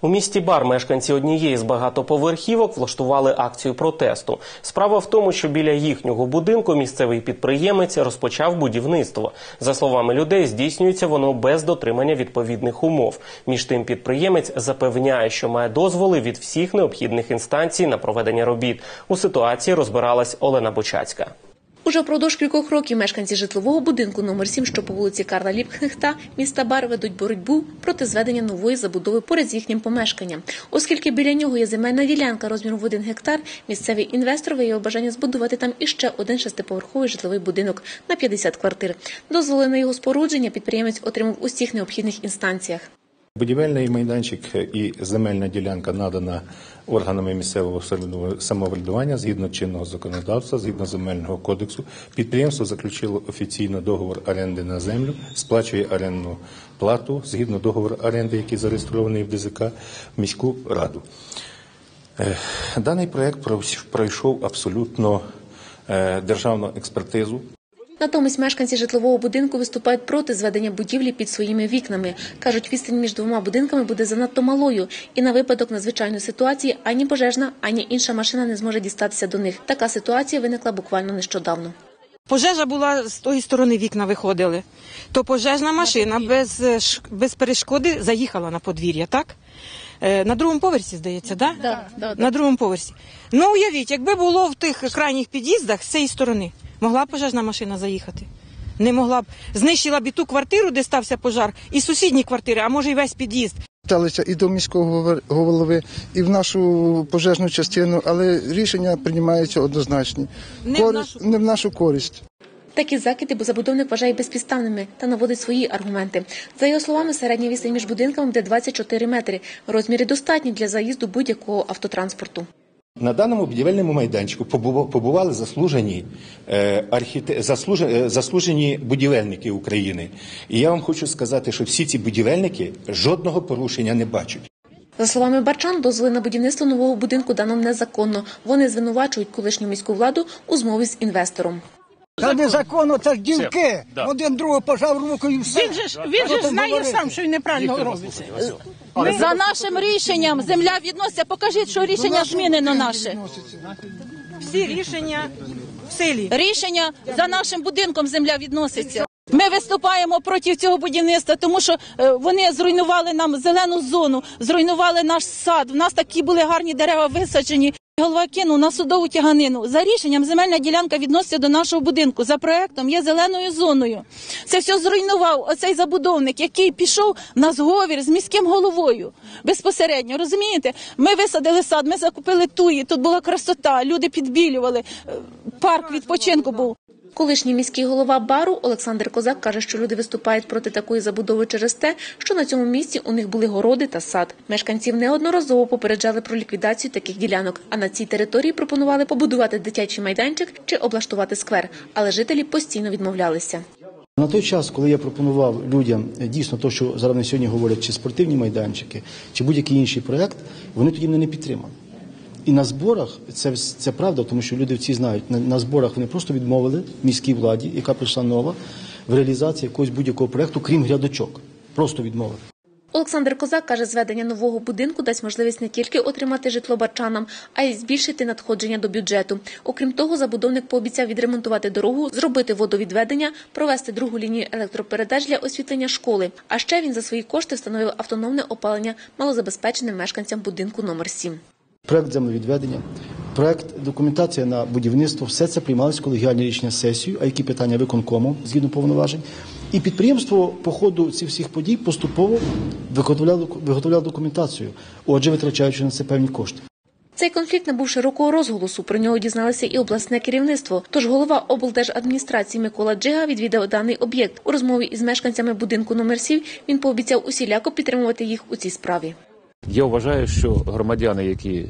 У місті Бар мешканці однієї з багатоповерхівок влаштували акцію протесту. Справа в тому, що біля їхнього будинку місцевий підприємець розпочав будівництво. За словами людей, здійснюється воно без дотримання відповідних умов. Між тим, підприємець запевняє, що має дозволи від всіх необхідних інстанцій на проведення робіт. У ситуації розбиралась Олена Бочацька. Уже впродовж кількох років мешканці житлового будинку номер 7, що по вулиці Карла Ліпкнехта, міста Бар ведуть боротьбу проти зведення нової забудови поряд з їхнім помешканням. Оскільки біля нього є земельна ділянка розміром в один гектар, місцевий інвестор виявив бажання збудувати там іще один шестиповерховий житловий будинок на 50 квартир. Дозволи на його спорудження підприємець отримав у всіх необхідних інстанціях. Будівельний майданчик і земельна ділянка надана органами місцевого самоврядування згідно чинного законодавства, згідно земельного кодексу. Підприємство заключило офіційно договор оренди на землю, сплачує орендну плату згідно договору оренди, який зареєстрований в ДЗК в міську раду. Е, даний проект пройшов абсолютно е, державну експертизу. Натомість мешканці житлового будинку виступають проти зведення будівлі під своїми вікнами. кажуть, відстань між двома будинками буде занадто малою, і на випадок надзвичайної ситуації ані пожежна, ані інша машина не зможе дістатися до них. Така ситуація виникла буквально нещодавно. Пожежа була з тої сторони вікна виходили. То пожежна машина без без перешкоди заїхала на подвір'я, так? Е, на другому поверсі, здається, да? Да, да, на другому поверсі. Ну, уявіть, якби було в тих крайніх під'їздах з цієї сторони. Могла пожежна машина заїхати? Не могла б. Знищила б і ту квартиру, де стався пожар, і сусідні квартири, а може й весь під'їзд. Сталися і до міського голови, і в нашу пожежну частину, але рішення приймаються однозначні. Не, Користь, в, нашу... не в нашу користь. Такі закиди забудовник вважає безпідставними та наводить свої аргументи. За його словами, середня відстань між будинками буде 24 метри. Розміри достатні для заїзду будь-якого автотранспорту. На даному будівельному майданчику побували заслужені е, архіте... заслужені, заслужені будівельники України. І я вам хочу сказати, що всі ці будівельники жодного порушення не бачать. За словами Барчан, дозволи на будівництво нового будинку дано незаконно. Вони звинувачують колишню міську владу у змові з інвестором. Та незаконно, це ж дівки. Один другого пожав руку і все. Він же ж він же знає сам, що він неправильно робиться. За нашим рішенням земля відноситься. Покажіть, що рішення змінено наше. Всі рішення в силі. Рішення за нашим будинком земля відноситься. Ми виступаємо проти цього будівництва, тому що е, вони зруйнували нам зелену зону, зруйнували наш сад. У нас такі були гарні дерева висаджені. Голова кинув на судову тяганину. За рішенням земельна ділянка відноситься до нашого будинку. За проектом є зеленою зоною. Це все зруйнував оцей забудовник, який пішов на зговір з міським головою безпосередньо. Розумієте? Ми висадили сад, ми закупили туї. Тут була красота, люди підбілювали. Е, парк відпочинку був. Колишній міський голова бару Олександр Козак каже, що люди виступають проти такої забудови через те, що на цьому місці у них були городи та сад. Мешканців неодноразово попереджали про ліквідацію таких ділянок. А на цій території пропонували побудувати дитячий майданчик чи облаштувати сквер. Але жителі постійно відмовлялися. На той час, коли я пропонував людям дійсно те, що зараз на сьогодні говорять, чи спортивні майданчики, чи будь-який інший проект, вони тоді мене не підтримали. І на зборах це це правда, тому що люди всі знають. На, на зборах вони просто відмовили міській владі, яка прийшла нова, в реалізації якогось будь-якого проекту, крім грядочок. Просто відмовили. Олександр Козак каже, зведення нового будинку дасть можливість не тільки отримати житло барчанам, а й збільшити надходження до бюджету. Окрім того, забудовник пообіцяв відремонтувати дорогу, зробити водовідведення, провести другу лінію електропередач для освітлення школи. А ще він за свої кошти встановив автономне опалення малозабезпеченим мешканцям будинку номер 7 проект землевідведення, проект документація на будівництво, все це приймалось колегіальне рішення сесію, а які питання виконкому згідно повноважень. І підприємство по ходу цих всіх подій поступово виготовляло, виготовляло документацію, отже, витрачаючи на це певні кошти. Цей конфлікт набув широкого розголосу. Про нього дізналося і обласне керівництво. Тож голова облдержадміністрації Микола Джига відвідав даний об'єкт. У розмові із мешканцями будинку номер 7 Він пообіцяв усіляко підтримувати їх у цій справі. Я вважаю, що громадяни, які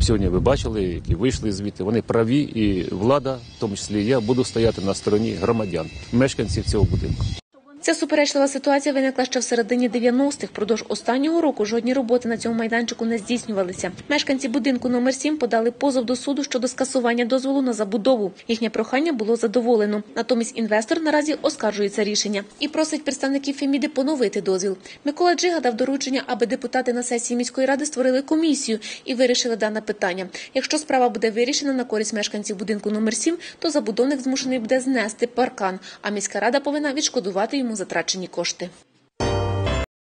сьогодні ви бачили, які вийшли звідти, вони праві, і влада, в тому числі я, буду стояти на стороні громадян, мешканців цього будинку. Ця суперечлива ситуація виникла ще в середині 90-х. Продовж останнього року жодні роботи на цьому майданчику не здійснювалися. Мешканці будинку номер 7 подали позов до суду щодо скасування дозволу на забудову. Їхнє прохання було задоволено. Натомість інвестор наразі оскаржує це рішення і просить представників Феміди поновити дозвіл. Микола Джига дав доручення, аби депутати на сесії міської ради створили комісію і вирішили дане питання. Якщо справа буде вирішена на користь мешканців будинку номер 7, то забудовник змушений буде знести паркан, а міська рада повинна відшкодувати йому затрачені кошти.